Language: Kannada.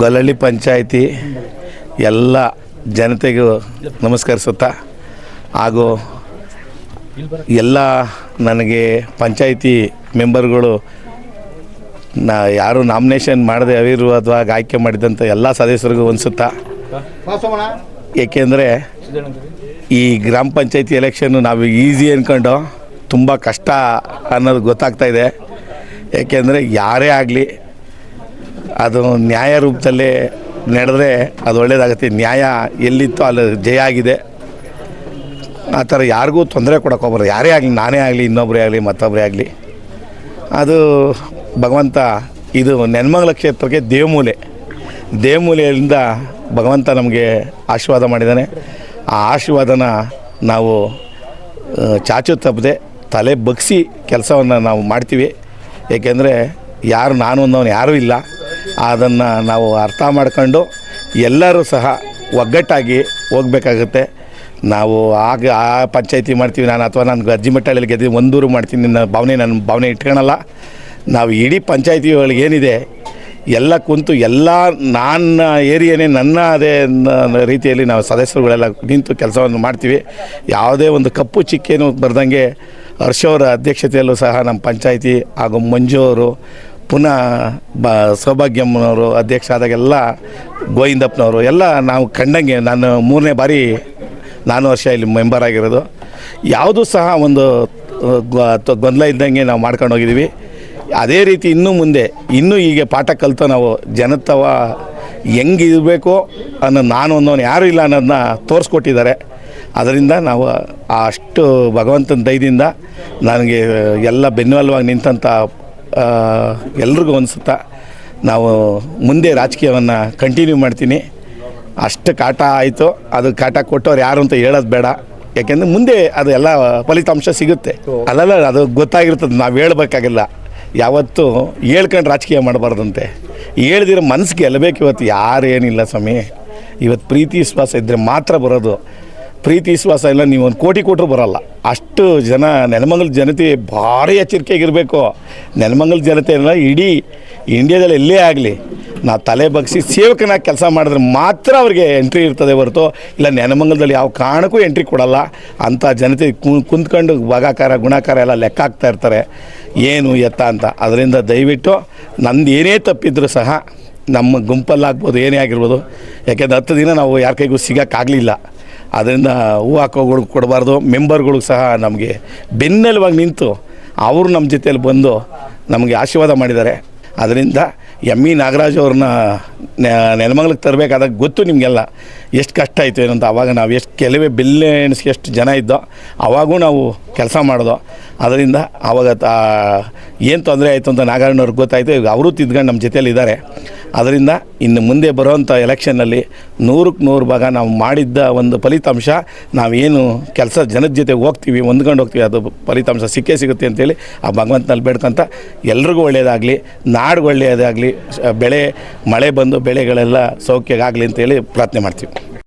ಗೊಲ್ಲಳ್ಳಿ ಪಂಚಾಯಿತಿ ಎಲ್ಲ ಜನತೆಗೂ ನಮಸ್ಕರಿಸುತ್ತಾ ಹಾಗೂ ಎಲ್ಲ ನನಗೆ ಪಂಚಾಯಿತಿ ಮೆಂಬರ್ಗಳು ನಾ ಯಾರು ನಾಮಿನೇಷನ್ ಮಾಡದೆ ಅವಿರುವಾದವಾಗಿ ಆಯ್ಕೆ ಮಾಡಿದಂಥ ಎಲ್ಲ ಸದಸ್ಯರಿಗೂ ಅನಿಸುತ್ತಾ? ಏಕೆಂದರೆ ಈ ಗ್ರಾಮ ಪಂಚಾಯತಿ ಎಲೆಕ್ಷನ್ನು ನಾವು ಈಸಿ ಅಂದ್ಕೊಂಡು ತುಂಬ ಕಷ್ಟ ಅನ್ನೋದು ಗೊತ್ತಾಗ್ತಾ ಇದೆ. ಏಕೆಂದರೆ ಯಾರೇ ಆಗಲಿ ಅದು ನ್ಯಾಯ ರೂಪದಲ್ಲೇ ನಡೆದ್ರೆ ಅದು ಒಳ್ಳೆಯದಾಗುತ್ತೆ ನ್ಯಾಯ ಎಲ್ಲಿತ್ತೋ ಅಲ್ಲಿ ಜಯ ಆಗಿದೆ. ಆ ಥರ ಯಾರಿಗೂ ತೊಂದರೆ ಕೊಡೋಕೆ ಹೋಗ್ಬಾರ್ದು. ಯಾರೇ ಆಗಲಿ, ನಾನೇ ಆಗಲಿ ಇನ್ನೊಬ್ಬರೇ ಆಗಲಿ ಮತ್ತೊಬ್ಬರೇ ಆಗಲಿ. ಅದು ಭಗವಂತ, ಇದು ನೆನ್ಮಂಗಲ ಕ್ಷೇತ್ರಕ್ಕೆ ದೇವಮೂಲೆ. ದೇವಮೂಲೆಯಿಂದ ಭಗವಂತ ನಮಗೆ ಆಶೀರ್ವಾದ ಮಾಡಿದ್ದಾನೆ. ಆ ಆಶೀರ್ವಾದನ ನಾವು ಚಾಚು ತಪ್ಪದೆ ತಲೆ ಬಗ್ಸಿ ಕೆಲಸವನ್ನು ನಾವು ಮಾಡ್ತೀವಿ. ಏಕೆಂದರೆ ಯಾರು ನಾನು ಅನ್ನೋನು ಯಾರೂ ಇಲ್ಲ. ಅದನ್ನು ನಾವು ಅರ್ಥ ಮಾಡಿಕೊಂಡು ಎಲ್ಲರೂ ಸಹ ಒಗ್ಗಟ್ಟಾಗಿ ಹೋಗಬೇಕಾಗುತ್ತೆ. ನಾವು ಆಗ ಆ ಪಂಚಾಯತಿ ಮಾಡ್ತೀವಿ ನಾನು ಅಥವಾ ನಾನು ಅರ್ಜಿ ಮಟ್ಟಲ್ಲಿ ಗೆದ್ದು ಒಂದೂರು ಮಾಡ್ತೀನಿ, ನನ್ನ ಭಾವನೆ ನನ್ನ ಭಾವನೆ ಇಟ್ಕೊಳಲ್ಲ. ನಾವು ಇಡೀ ಪಂಚಾಯತಿಗಳಿಗೆ ಏನಿದೆ, ಎಲ್ಲ ಕುಂತು ಎಲ್ಲ ನನ್ನ ಏರಿಯಾನೇ ನನ್ನ ಅದೇ ರೀತಿಯಲ್ಲಿ ನಾವು ಸದಸ್ಯರುಗಳೆಲ್ಲ ನಿಂತು ಕೆಲಸವನ್ನು ಮಾಡ್ತೀವಿ. ಯಾವುದೇ ಒಂದು ಕಪ್ಪು ಚಿಕ್ಕೇನು ಬರ್ದಂಗೆ ಹರ್ಷವರ ಅಧ್ಯಕ್ಷತೆಯಲ್ಲೂ ಸಹ ನಮ್ಮ ಪಂಚಾಯಿತಿ ಹಾಗೂ ಮಂಜು ಅವರು ಪುನಃ ಬ ಸೌಭಾಗ್ಯಮ್ಮನವರು ಅಧ್ಯಕ್ಷ ಆದಾಗೆಲ್ಲ ಗೋವಿಂದಪ್ಪನವರು ಎಲ್ಲ ನಾವು ಕಂಡಂಗೆ ನಾನು ಮೂರನೇ ಬಾರಿ ನಾನು ವರ್ಷ ಇಲ್ಲಿ ಮೆಂಬರ್ ಆಗಿರೋದು. ಯಾವುದೂ ಸಹ ಒಂದು ಗೊಂದಲ ಇದ್ದಂಗೆ ನಾವು ಮಾಡ್ಕೊಂಡು ಹೋಗಿದ್ದೀವಿ. ಅದೇ ರೀತಿ ಇನ್ನೂ ಮುಂದೆ ಇನ್ನೂ ಹೀಗೆ ಪಾಠ ಕಲಿತು ನಾವು ಜನತವ ಹೆಂಗಿರಬೇಕು ಅನ್ನೋ ನಾನು ಅನ್ನೋನು ಯಾರೂ ಇಲ್ಲ ಅನ್ನೋದನ್ನ ತೋರಿಸ್ಕೊಟ್ಟಿದ್ದಾರೆ. ಅದರಿಂದ ನಾವು ಅಷ್ಟು ಭಗವಂತನ ದಯದಿಂದ ನನಗೆ ಎಲ್ಲ ಬೆನ್ನುವಲ್ವಾಗಿ ನಿಂತಂಥ ಆ, ಎಲ್ರಿಗೂ ಅನಿಸುತ್ತಾ, ನಾವು ಮುಂದೆ ರಾಜಕೀಯವನ್ನು ಕಂಟಿನ್ಯೂ ಮಾಡ್ತೀನಿ. ಅಷ್ಟು ಕಾಟ ಆಯಿತು, ಅದು ಕಾಟ ಕೊಟ್ಟವ್ರು ಯಾರು ಅಂತ ಹೇಳೋದು ಬೇಡ. ಯಾಕೆಂದರೆ ಮುಂದೆ ಅದು ಎಲ್ಲ ಫಲಿತಾಂಶ ಸಿಗುತ್ತೆ. ಅಲ್ಲಲ್ಲ, ಅದು ಗೊತ್ತಾಗಿರ್ತದೆ, ನಾವು ಹೇಳ್ಬೇಕಾಗಿಲ್ಲ. ಯಾವತ್ತೂ ಹೇಳ್ಕೊಂಡು ರಾಜಕೀಯ ಮಾಡಬಾರ್ದಂತೆ. ಹೇಳ್ದಿರೋ ಮನಸ್ಸು ಗೆಲ್ಲಬೇಕು ಇವತ್ತು ಯಾರು ಏನಿಲ್ಲ ಸ್ವಾಮಿ. ಇವತ್ತು ಪ್ರೀತಿ, ವಿಶ್ವಾಸ ಇದ್ದರೆ ಮಾತ್ರ ಬರೋದು. ಪ್ರೀತಿ, ವಿಶ್ವಾಸ ಇಲ್ಲ, ನೀವು ಒಂದು ಕೋಟಿ ಕೊಟ್ಟರು ಬರೋಲ್ಲ. ಅಷ್ಟು ಜನ, ನೆಲಮಂಗಲ ಜನತೆ ಭಾರಿ ಎಚ್ಚರಿಕೆಯಾಗಿರಬೇಕು. ನೆಲಮಂಗಲ ಜನತೆ ಎಲ್ಲ ಇಡೀ ಇಂಡಿಯಾದಲ್ಲಿ ಎಲ್ಲೇ ಆಗಲಿ ನಾ ತಲೆ ಬಗ್ಸಿ ಸೇವಕನಾಗಿ ಕೆಲಸ ಮಾಡಿದ್ರೆ ಮಾತ್ರ ಅವ್ರಿಗೆ ಎಂಟ್ರಿ ಇರ್ತದೆ ಹೊರತು. ಇಲ್ಲ ನೆನಮಂಗಲದಲ್ಲಿ ಯಾವ ಕಾರಣಕ್ಕೂ ಎಂಟ್ರಿ ಕೊಡಲ್ಲ. ಅಂಥ ಜನತೆ ಕುಂತ್ಕೊಂಡು ಭಾಗಾಕಾರ, ಗುಣಾಕಾರ ಎಲ್ಲ ಲೆಕ್ಕ ಹಾಕ್ತಾ ಇರ್ತಾರೆ. ಏನು ಎತ್ತ ಅಂತ. ಅದರಿಂದ ದಯವಿಟ್ಟು ನಂದು ಏನೇ ತಪ್ಪಿದ್ರು ಸಹ ನಮ್ಮ ಗುಂಪಲ್ಲಾಗ್ಬೋದು, ಏನೇ ಆಗಿರ್ಬೋದು. ಯಾಕೆಂದ್ರೆ ಹತ್ತು ದಿನ ನಾವು ಯಾರ ಕೈಗೂ ಸಿಗೋಕ್ಕಾಗಲಿಲ್ಲ. ಅದರಿಂದ ಹೂ ಹಾಕೋಗಳಿಗೆ ಕೊಡಬಾರ್ದು. ಮೆಂಬರ್ಗಳಿಗೆ ಸಹ ನಮಗೆ ಬೆನ್ನೆಲುವಾಗಿ ನಿಂತು ಅವರು ನಮ್ಮ ಜೊತೆಯಲ್ಲಿ ಬಂದು ನಮಗೆ ಆಶೀರ್ವಾದ ಮಾಡಿದ್ದಾರೆ. ಅದರಿಂದ ಎಂ ಇ ನಾಗರಾಜ್ ಅವ್ರನ್ನ ನೆಲಮಂಗ್ಲಕ್ಕೆ ತರಬೇಕಾದಾಗ ಗೊತ್ತು ನಿಮಗೆಲ್ಲ. ಎಷ್ಟು ಕಷ್ಟ ಆಯಿತು ಏನಂತ ಆವಾಗ ನಾವು ಎಷ್ಟು, ಕೆಲವೇ ಬಿಲ್ಲೆ ಎಷ್ಟು ಜನ ಇದ್ದೋ ಅವಾಗೂ ನಾವು ಕೆಲಸ ಮಾಡಿದೋ. ಅದರಿಂದ ಆವಾಗ ಏನು ತೊಂದರೆ ಆಯಿತು ಅಂತ ನಾಗಾರ್ಣವ್ರಿಗೆ ಗೊತ್ತಾಯಿತು. ಈಗ ಅವರು ತಿದ್ಕೊಂಡು ನಮ್ಮ ಜೊತೆಯಲ್ಲಿ ಇದ್ದಾರೆ ಅದರಿಂದ ಇನ್ನು ಮುಂದೆ ಬರುವಂಥ ಎಲೆಕ್ಷನ್ನಲ್ಲಿ ನೂರಕ್ಕೆ ನೂರು ಭಾಗ ನಾವು ಮಾಡಿದ್ದ ಒಂದು ಫಲಿತಾಂಶ, ನಾವೇನು ಕೆಲಸ ಜನದ ಜೊತೆ ಹೋಗ್ತೀವಿ, ಹೊಂದ್ಕೊಂಡು ಹೋಗ್ತೀವಿ, ಅದು ಫಲಿತಾಂಶ ಸಿಕ್ಕೇ ಸಿಗುತ್ತೆ ಅಂತೇಳಿ ಆ ಭಗವಂತನಲ್ಲಿ ಬೇಡ್ಕೊಂತ ಎಲ್ರಿಗೂ ಒಳ್ಳೆಯದಾಗಲಿ ನಾಡಿಗೆ ಒಳ್ಳೆಯದಾಗಲಿ ಬೆಳೆ ಮಳೆ ಬಂದು ಬೆಳೆಗಳೆಲ್ಲ ಸೌಖ್ಯ ಆಗಲಿ ಅಂತೇಳಿ ಪ್ರಾರ್ಥನೆ ಮಾಡ್ತೀವಿ.